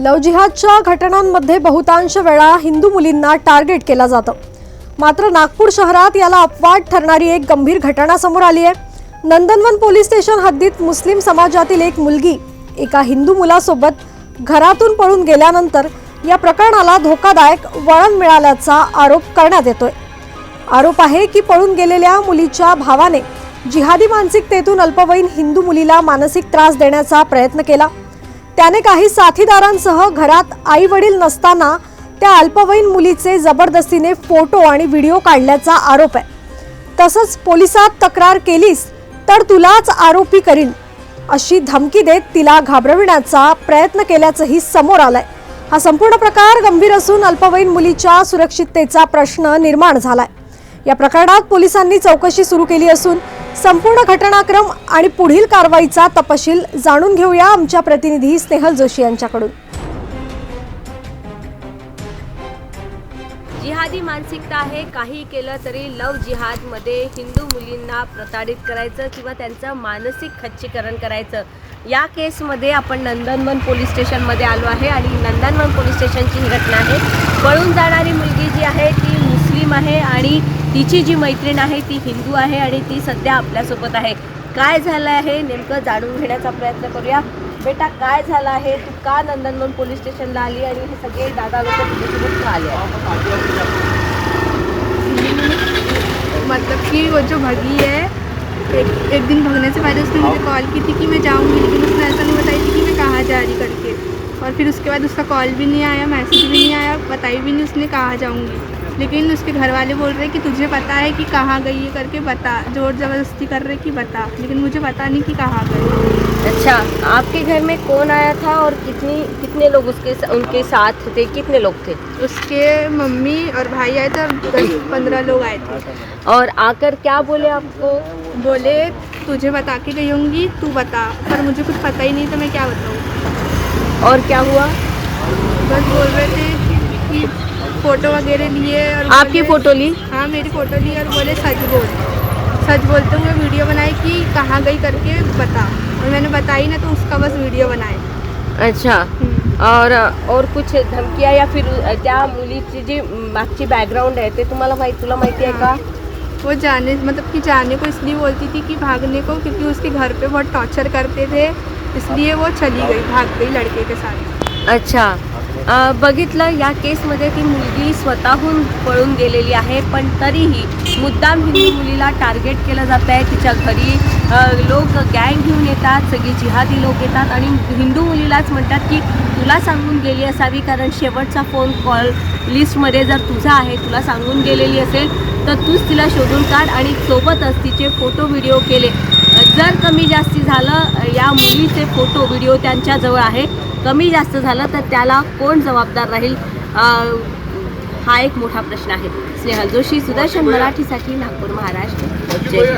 लव जिहादच्या घटनांमध्ये बहुतांश वेळा हिंदू मुलींना टार्गेट केलं जातं. मात्र नागपूर शहरात याला अपवाद ठरणारी एक गंभीर घटना समोर आली आहे. नंदनवन पोलीस स्टेशन हद्दीत मुस्लिम समाजातील एक मुलगी एका हिंदू मुलासोबत घरातून पळून गेल्यानंतर या प्रकरणाला धोकादायक वळण मिळाल्याचा आरोप करण्यात येतोय. आरोप आहे की पळून गेलेल्या मुलीच्या भावाने जिहादी मानसिकतेतून अल्पवयीन हिंदू मुलीला मानसिक त्रास देण्याचा प्रयत्न केला. त्याने काही साथीदारांसह घरात आई वडील नसताना त्या अल्पवयीन मुलीचे जबरदस्तीने फोटो आणि व्हिडिओ काढल्याचा आरोप आहे. तसंच पोलिसात तक्रार केलीस तर तुलाच आरोपी करीन अशी धमकी देत तिला घाबरविण्याचा प्रयत्न केल्याचंही समोर आलंय. हा संपूर्ण प्रकार गंभीर असून अल्पवयीन मुलीच्या सुरक्षिततेचा प्रश्न निर्माण झालाय. या प्रकरणात पोलिसांनी चौकशी सुरू केली असून संपूर्ण घटनाक्रम आणि पुढील कारवाईचा तपशील जाणून घेऊया आमच्या प्रतिनिधी स्नेहल जोशी यांच्याकडून. जिहादी मानसिकता आहे. काही केलं तरी लव जिहादमध्ये हिंदू मुलींना प्रताडित करायचं किंवा त्यांचं मानसिक खच्चीकरण करायचं. या केसमध्ये आपण नंदनवन पोलीस स्टेशनमध्ये आलो आहे आणि नंदनवन पोलीस स्टेशनची ही घटना आहे. पळून जाणारी मुलगी जी आहे आहे आणि तिची जी मैत्रीण आहे ती हिंदू आहे आणि ती सध्या आपल्यासोबत आहे. काय झालं आहे नेमकं जाणून घेण्याचा प्रयत्न करूया. बेटा काय झालं आहे? तू का नंदनवन पोलीस स्टेशनला आली आणि हे सगळे दादा लोक तुझ्यासोबत का आले मतलब कि वो जो भगी है एक एक दिन भगने से पहले उसने मुझे कॉल की थी कि मैं जाऊंगी लेकिन उसने ऐसा नहीं बताई थी कि मैं कहाँ जा रही करके। और फिर उसके बाद उसका कॉल भी नहीं आया मैसेज भी नहीं आया बताई भी नहीं उसने कहाँ जाऊंगी। लेकिन उसके घर वाले बोल रहे कि तुझे पता है कि कहाँ गई है करके बता। ज़ोर ज़बरदस्ती कर रहे कि बता। लेकिन मुझे पता नहीं कि कहाँ गई। अच्छा आपके घर में कौन आया था और कितनी कितने लोग उसके उनके साथ थे? कितने लोग थे? उसके मम्मी और भाई आए थे और दस पंद्रह लोग आए थे। और आकर क्या बोले आपको? बोले तुझे बता के गई होंगी तू बता। पर मुझे कुछ पता ही नहीं तो मैं क्या बताऊँ? और क्या हुआ? बस बोल रहे थे कि फ़ोटो वगैरह लिए और आपकी फ़ोटो ली? हाँ मेरी फ़ोटो ली और बोले सच बोल। सच बोलते हुए वीडियो बनाई कि कहाँ गई करके बता। और मैंने बताई ना तो उसका बस वीडियो बनाए। अच्छा। हम्म। और और कुछ धमकिया या फिर त्या मुलीची जी मागची बॅकग्राऊंड आहे ते तुम्हाला माहिती तुला माहिती आहे का? वो जाने मतलब कि जाने को इसलिए बोलती थी कि भागने को क्योंकि उसके घर पे बहुत टॉर्चर करते थे इसलिए वो चली गई भाग गई लड़के के साथ। अच्छा। बघितलं या केसमध्ये ती मुलगी स्वतःहून पळून गेलेली आहे पण तरीही मुद्दाम हिंदू मुलीला टार्गेट केलं जात आहे तिच्या घरी लोक गँग घेऊन येतात सगळी जिहादी लोक येतात आणि हिंदू मुलीलाच म्हणतात की तुला सांगून गेली असावी कारण शेवटचा फोन कॉल लिस्टमध्ये जर तुझा आहे तुला सांगून गेलेली असेल तर तूच तिला शोधून काढ आणि सोबतच तिचे फोटो व्हिडिओ केले. जर कमी जास्ती झालं मुलीचे फोटो व्हिडिओ त्यांच्याजवळ आहे. कमी जास्त झालं तर त्याला कोण जबाबदार राहील? हा एक मोठा प्रश्न आहे. स्नेहल जोशी सुदर्शन मराठीसाठी नागपूर महाराष्ट्र. जय